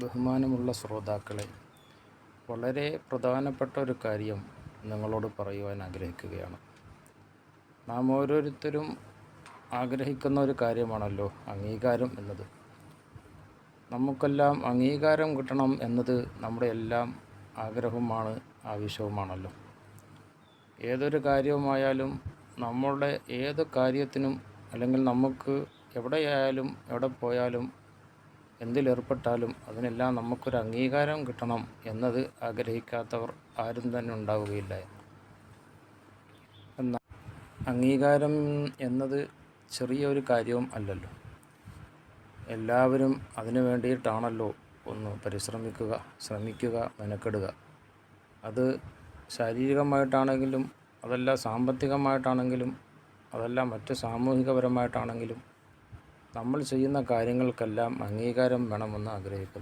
ബഹുമാനമുള്ള ശ്രോതാക്കളെ വളരെ പ്രധാനപ്പെട്ട ഒരു കാര്യം നിങ്ങളോട് പറയുവാൻ ആഗ്രഹിക്കുകയാണ്. നാം ഓരോരുത്തരും ആഗ്രഹിക്കുന്ന ഒരു കാര്യമാണല്ലോ അംഗീകാരം എന്നത്. നമുക്കെല്ലാം അംഗീകാരം കിട്ടണം എന്നത് നമ്മുടെ എല്ലാം ആഗ്രഹവുമാണ് ആവശ്യവുമാണല്ലോ. ഏതൊരു കാര്യവുമായാലും നമ്മളുടെ ഏത് കാര്യത്തിനും അല്ലെങ്കിൽ നമുക്ക് എവിടെയായാലും എവിടെ പോയാലും എന്തിലേർപ്പെട്ടാലും അതിനെല്ലാം നമുക്കൊരു അംഗീകാരം കിട്ടണം എന്നത് ആഗ്രഹിക്കാത്തവർ ആരും തന്നെ ഉണ്ടാവുകയില്ല എന്നാൽ അംഗീകാരം എന്നത് ചെറിയൊരു കാര്യവും അല്ലല്ലോ. എല്ലാവരും അതിനു വേണ്ടിയിട്ടാണല്ലോ ഒന്ന് പരിശ്രമിക്കുക ശ്രമിക്കുക മെനക്കെടുക. അത് ശാരീരികമായിട്ടാണെങ്കിലും അതല്ല സാമ്പത്തികമായിട്ടാണെങ്കിലും അതല്ല മറ്റ് സാമൂഹികപരമായിട്ടാണെങ്കിലും നമ്മൾ ചെയ്യുന്ന കാര്യങ്ങൾക്കെല്ലാം അംഗീകാരം വേണമെന്ന് ആഗ്രഹിക്കുന്നു.